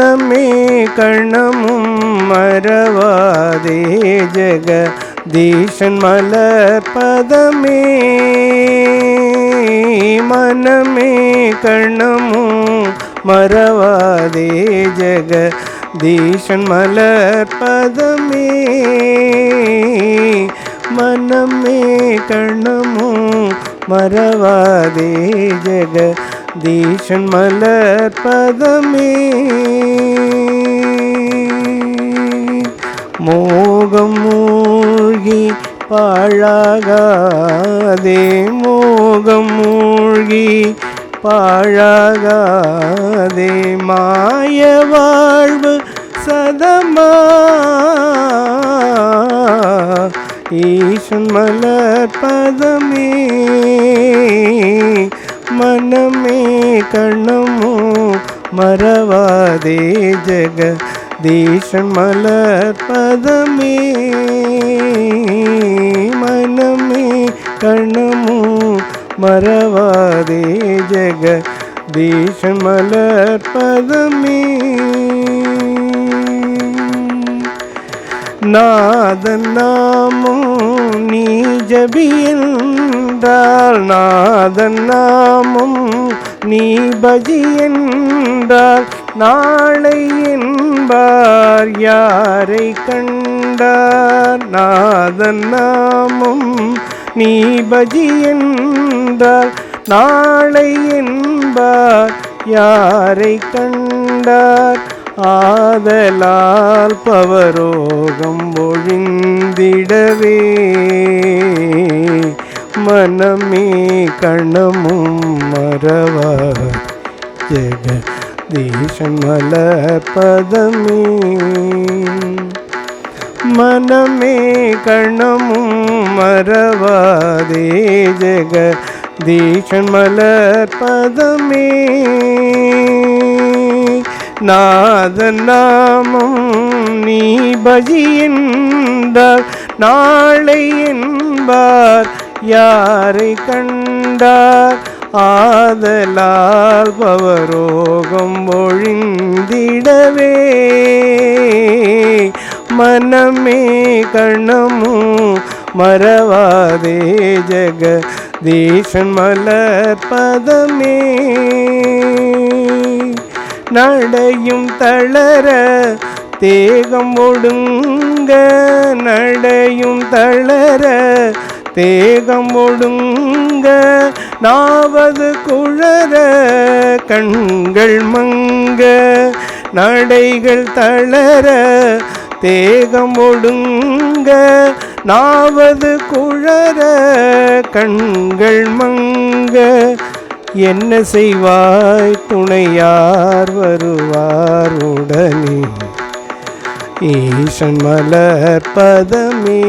மனமே கண்ணமும் மறவாதே ஜெகதீசன் மலர் பதமே. மனமே கண்ணமும் மறவாதே ஜெகதீசன் மலர் பதமே. மனமே கண்ணமும் தீஷன் மலர் பதமே. மோகம் மூழ்கி பாழாகாதே. மோகம் மூழ்கி பாழாகாதே. மாய வாழ்வு சதமா. ஈசன் மலர் பதமே. மனமே கண்ணமோ மறவாதே ஜெக தீசன் மலர் பதமே மனமே கண்ணமோ மறவாதே ஜெக தீசன் மலர் பதமே நாதன் நாமம் நீ பஜி என்றால் நாளை என்பார் யாரை கண்டார்? நாதன் நாமம் நீ பஜி என்றால் நாளை என்பார் யாரை கண்டார்? ஆதலால் பவரோகம் ஒழிந்திடவே மனமே கணமும் மறவா. ஜெக தீசன் மலர் பதமே மனமே கணமும் மறவாதே ஜெக தீசன் மலர் பதமே நாதன் நாமம் நீ பஜி என்றார் நாளை என்பார். யாரை கண்டார்? ஆதலால் பவரோகம் ஒழிந்திடவே. மனமே கண்ணமும் மறவாதே ஜெக தீசன் மலர் பதமே. நடையும் தளர தேகம் ஒடுங்க. நடையும் தளர தேகம் ஒடுங்க நாவது குழற கண்கள் மங்க நடைகள் தளர தேகம் ஒடுங்க நாவது குழற கண்கள் மங்க. என்ன செய்வாய்? துணையார் வருவார் உடனே. ஈசன் மலர் பதமே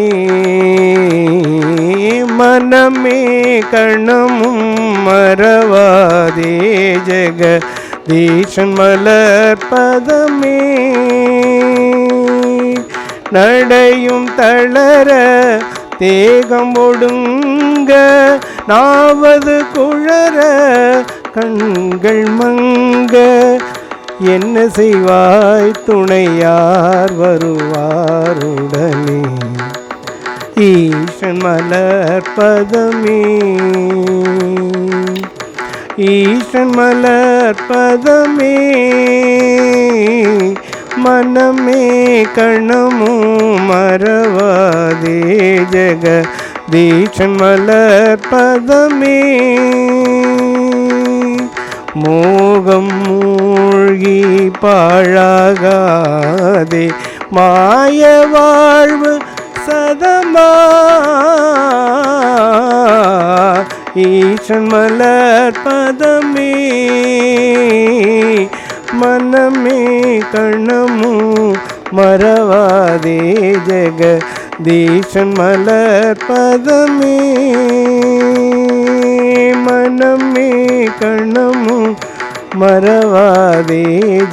மனமே கண்ணமும் மறவாதே ஜெக தீசன் மலர் பதமே. நடையும் தளர தேகம் ஒடுங்க நாவது குழற கண்கள் மங்க என்ன செய்வாய்? துணையார் வருவாருடனே ஈசன் மலர் பதமே. ஈசன் மலர் பதமே. மனமே கணமும் மறவாதே ஜெக தீசன் மலர் பதமே. மோகம் மூழ்கி பாழாகாதே. மாய வாழ்வு சதமா. ஈசன் மலர் பதமே. மனமே கண்ணமும் மறவாதே ஜெக தீசன் மலர் பதமே. மனமே கண்ணமும் மறவாதே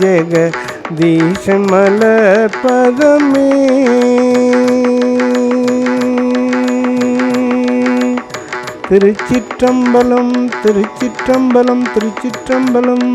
ஜெக தீசன் பதமே. திருச்சிற்றம்பலம் திருச்சிற்றம்பலம் திருச்சிற்றம்பலம்.